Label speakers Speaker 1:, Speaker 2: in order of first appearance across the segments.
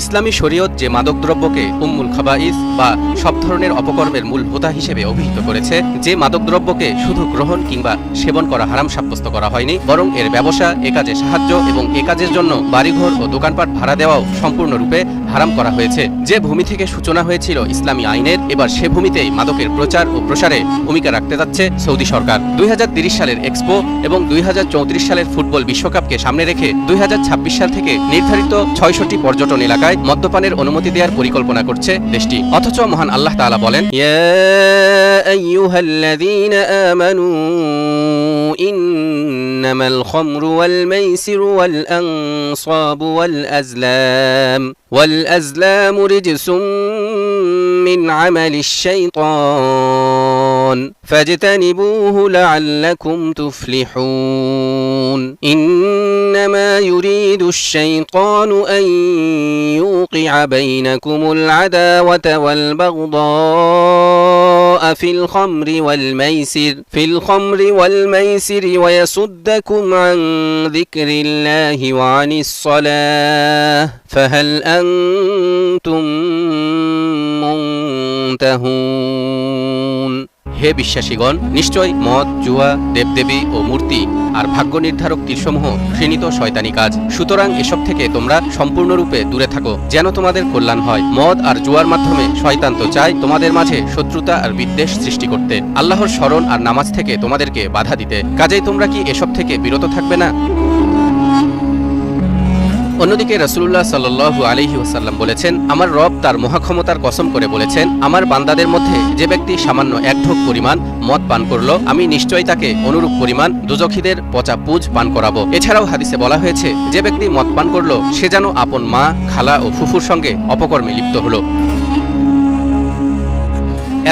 Speaker 1: ইসলামী শরীয়ত যে মাদকদ্রব্যকে উম্মুল খাবাইস বা সব ধরনের অপকর্মের মূল হোতা হিসেবে অভিহিত করেছে, যে মাদকদ্রব্যকে শুধু গ্রহণ কিংবা সেবন করা হারাম সাব্যস্ত করা হয়নি, বরং এর ব্যবসা, এ কাজে সাহায্য এবং এ কাজের জন্য বাড়িঘর ও দোকানপাট ভাড়া দেওয়াও সম্পূর্ণরূপে হারাম করা হয়েছে। যে ভূমি থেকে সূচনা হয়েছিল ইসলামী আইনের, এবার সে ভূমিতেই মাদকের প্রচার ও প্রসারে ভূমিকা রাখতে যাচ্ছে সৌদি সরকার। দুই সালের এক্সপো এবং দুই হাজার চৌত্রিশ সালের ফুটবল বিশ্বকাপকে সামনে রেখে দুই হাজার ছাব্বিশ সাল থেকে নির্ধারিত ছয়শটি পর্যটন এলাকায় মদ্যপানের অনুমতি দেওয়ার পরিকল্পনা করছে দেশটি অথচ মহান আল্লাহ তাআলা বলেন إنما الخمر والميسر والأنصاب والأزلام والأزلام رجس من عمل الشيطان فاجتنبوه لعلكم تفلحون. إنما يريد الشيطان أن يوقع بينكم العداوة والبغضاء في الخمر والميسر في الخمر والميسر ويصدكم عن ذكر الله وعن الصلاة. فهل أنتم منتهون؟ হে বিশ্বাসীগণ, নিশ্চয় মদ, জুয়া, দেবদেবী ও মূর্তি আর ভাগ্য নির্ধারক তীরসমূহ ঘৃণিত শয়তানি কাজ। সুতরাং এসব থেকে তোমরা সম্পূর্ণরূপে দূরে থাকো। যেন তোমাদের কল্যাণ হয়। মদ আর জুয়ার মাধ্যমে শয়তান তো চায় তোমাদের মাঝে শত্রুতা আর বিদ্বেষ সৃষ্টি করতে। আল্লাহর স্মরণ আর নামাজ থেকে তোমাদেরকে বাধা দিতে। কাজেই তোমরা কি এসব থেকে বিরত থাকবে না? অন্যদিকে রসুল্লাহ সাল্লু আলহি ওসাল্লাম বলেছেন, আমার রব তার মহাক্ষমতার কসম করে বলেছেন, আমার বান্দাদের মধ্যে যে ব্যক্তি সামান্য এক ঢোক পরিমাণ মদ পান করল, আমি নিশ্চয়ই তাকে অনুরূপ পরিমাণ দুজখীদের পচা পুজ পান করাবো। এছাড়াও হাদিসে বলা হয়েছে, যে ব্যক্তি মদ পান করল, সে যেন আপন মা, খালা ও ফুফুর সঙ্গে অপকর্মে লিপ্ত হলো।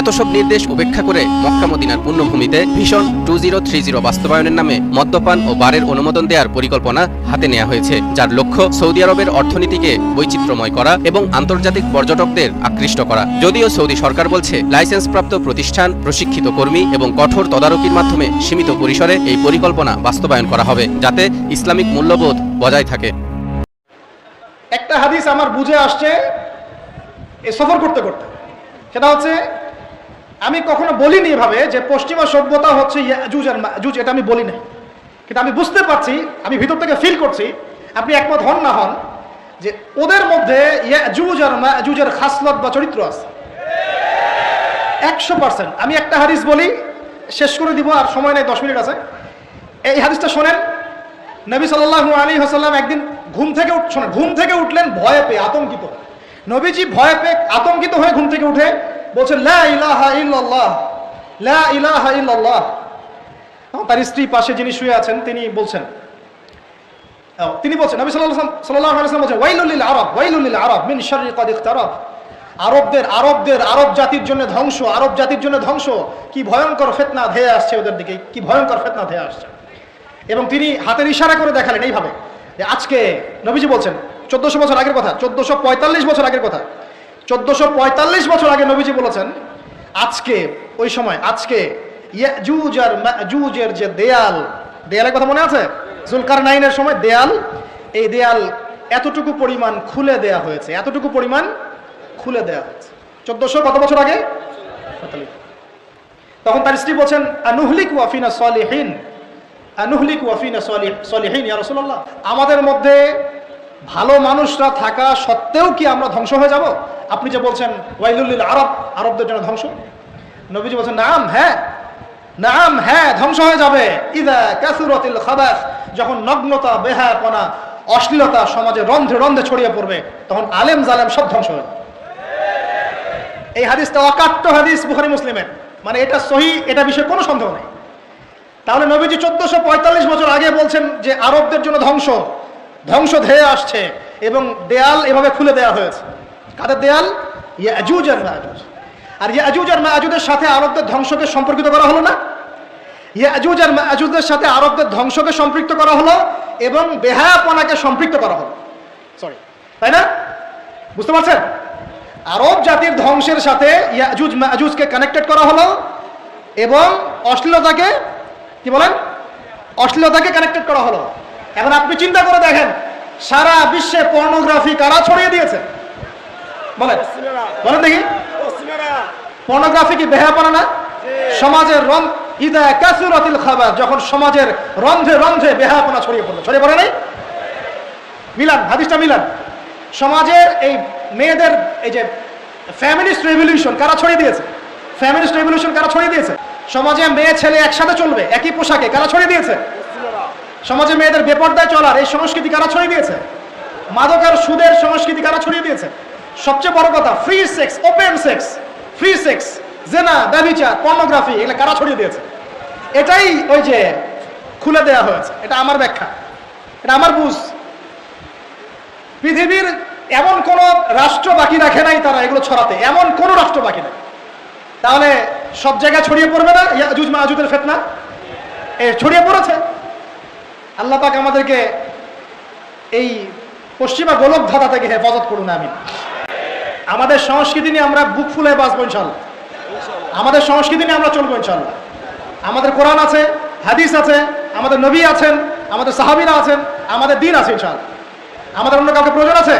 Speaker 1: এত সব নির্দেশ উপেক্ষা করে মক্কা মদিনার পূর্ণভূমিতে ভীষণ টু জিরো থ্রি জিরো বাস্তবায়নের নামে মদ্যপান ও বারের অনুমোদন দেওয়ার পরিকল্পনা হাতে নেওয়া হয়েছে, যার লক্ষ্য সৌদি আরবের অর্থনীতিকে বৈচিত্র্যময় করা এবং আন্তর্জাতিক পর্যটকদের আকৃষ্ট করা। যদিও সৌদি সরকার বলছে, লাইসেন্সপ্রাপ্ত প্রতিষ্ঠান, প্রশিক্ষিত কর্মী এবং কঠোর তদারকির মাধ্যমে সীমিত পরিসরে এই পরিকল্পনা বাস্তবায়ন করা হবে, যাতে ইসলামিক মূল্যবোধ বজায় থাকে।
Speaker 2: একটা হাদিস আমার বুঝে আসছে, এ সফর করতে করতে। সেটা হচ্ছে আমি কখনো বলিনি এভাবে যে পশ্চিমা সভ্যতা হচ্ছে এটা আমি বলি না কিন্তু আমি বুঝতে পারছি, আমি ভিতর থেকে ফিল করছি, আপনি একমত হন না হন, যে ওদের মধ্যে ইয়াজুজ খাসলত বা চরিত্র আছে। একশো পার্সেন্ট আমি একটা হাদিস বলি, শেষ করে দিব, আর সময় নেই, দশ মিনিট আছে। এই হাদিসটা শোনেন, নবী সাল্লাহ আলী হাসাল্লাম একদিন ঘুম থেকে শোনেন, ঘুম থেকে উঠলেন, ভয়ে পেয়ে আতঙ্কিত। নবীজি ভয়ে পেয়ে আতঙ্কিত হয়ে ঘুম থেকে উঠে বলছেন তার স্ত্রী পাশে যিনি শুয়ে আছেন, তিনি বলছেন তিনি বলছেন বলছেন আরব আরবদের আরবদের, আরব জাতির জন্য ধ্বংস, আরব জাতির জন্য ধ্বংস। কি ভয়ঙ্কর ফেতনা ধেয়ে আসছে ওদের দিকে, কি ভয়ঙ্কর ফেতনা ধেয়ে আসছে। এবং তিনি হাতের ইশারা করে দেখালেন এইভাবে আজকে নবীজি বলছেন, চোদ্দশো বছর আগের কথা, চোদ্দশো বছর আগের কথা চোদ্দশো পঁয়তাল্লিশ বছর আগে নবীজি বলেছেন, আজকে, ওই সময়, আজকে ইয়াজুজ যে দেয়াল, দেয়ালের কথা মনে আছে? জুলকার নাইনের সময় দেয়াল, এই দেয়াল এতটুকু পরিমাণ খুলে দেয়া হয়েছে, এতটুকু পরিমাণ খুলে দেয়া হয়েছে। চোদ্দশো কত বছর আগে? তখন তার স্ত্রী বলছেন, আনুহলিক ওয়াফিনা সলিহীন, আনুহলিক ওয়াফিনা সলিহীন, ইয়া আমাদের মধ্যে ভালো মানুষরা থাকা সত্ত্বেও কি আমরা ধ্বংস হয়ে যাব? আপনি যে বলছেন ওয়াইলুল্লিল আরব, আরবদের জন্য ধ্বংস? নবীজি বলছেন, নাম হ্যাঁ নাম হ্যাঁ ধ্বংস হয়ে যাবে। ইদা কাসুরতিল খাবাস, যখন নগ্নতা, বেহায়াপনা, অশ্লীলতা সমাজে রন্ধ্রে রন্ধ্রে ছড়িয়ে পড়বে, তখন আলেম জালেম সব ধ্বংস হয়ে এই হাদিসটা অকাট্য হাদিস বুখারি মুসলিমের। মানে এটা সহি, এটা বিষয়ে কোনো সন্দেহ নেই। তাহলে নবীজি চোদ্দশো পঁয়তাল্লিশ বছর আগে বলছেন যে আরবদের জন্য ধ্বংস ধ্বংস ধেয়ে আসছে এবং দেয়াল এভাবে খুলে দেওয়া হয়েছে। কাদের দেয়াল? ইয়াজুজ আর মাজুজ আর ইয়াজুজ আর মাজুদের সাথে আরবদের ধ্বংসকে সম্পর্কিত করা হলো না? ইয়াজুজ আর মাজুদের সাথে আরবদের ধ্বংসকে সম্পৃক্ত করা হলো এবং বেহায়াপনাকে সম্পৃক্ত করা হলো। সরি তাই না? বুঝতে পারছেন? আরব জাতির ধ্বংসের সাথে ইয়াজুজ মাজুজকে কানেক্টেড করা হলো এবং অশ্লীলতাকে কি বলেন? অশ্লীলতাকে কানেক্টেড করা হলো। এখন আপনি চিন্তা করে দেখেন সারা বিশ্বে পর্নোগ্রাফি কারা ছড়িয়ে দিয়েছে? বলেন। বলেন দেখি। পর্নোগ্রাফি কি বেহাপনা না? সমাজের রং ইদা কাসুরাতিল খাবার যখন সমাজের রন্ধে রন্ধে বেহাপনা ছড়িয়ে পড়ল। ছড়িয়ে পড়ে নাই? মিলান হাদিসটা মিলান। সমাজের এই মেয়েদের এই যে ফ্যামিলিস্ট রেভলিউশন কারা ছড়িয়ে দিয়েছে? ফ্যামিলিস্ট রেভলিউশন কারা ছড়িয়ে দিয়েছে? সমাজে মেয়ে ছেলে একসাথে চলবে একই পোশাকে কারা ছড়িয়ে দিয়েছে? সমাজে মেয়েদের বেপর্দায় চলার এই সংস্কৃতি কারা ছড়িয়ে দিয়েছে? মাদক আর সুদের সংস্কৃতি কারা ছড়িয়ে দিয়েছে? সবচেয়ে বড় কথা free sex open sex free sex জেনা, ব্যভিচার পর্নোগ্রাফি এগুলো কারা ছড়িয়ে দিয়েছে? এটাই ওই যে খুলে দেওয়া হয়েছে, এটা আমার ব্যাখ্যা, এটা আমার বুঝ। পৃথিবীর এমন কোন রাষ্ট্র বাকি রাখে নাই তারা এগুলো ছড়াতে, এমন কোন রাষ্ট্র বাকি নেই। তাহলে সব জায়গায় ছড়িয়ে পড়বে না ইয়াজুজ মাহুদের ফেতনা? এ, ছড়িয়ে পড়েছে। আল্লাহ পাক আমাদেরকে এই পশ্চিমা গোলক ধাঁধা থেকে হেফাজত করুন আমি আমাদের সংস্কৃতি নিয়ে আমরা বুক ফুলে বাঁচবো ইনশাল্লাহ আমাদের সংস্কৃতি নিয়ে আমরা চলবো ইনশাল্লাহ আমাদের কোরআন আছে, হাদিস আছে, আমাদের নবী আছেন, আমাদের সাহাবিরা আছেন, আমাদের দিন আছে ইনশাল্লাহ আমাদের অন্য কাউকে প্রয়োজন আছে?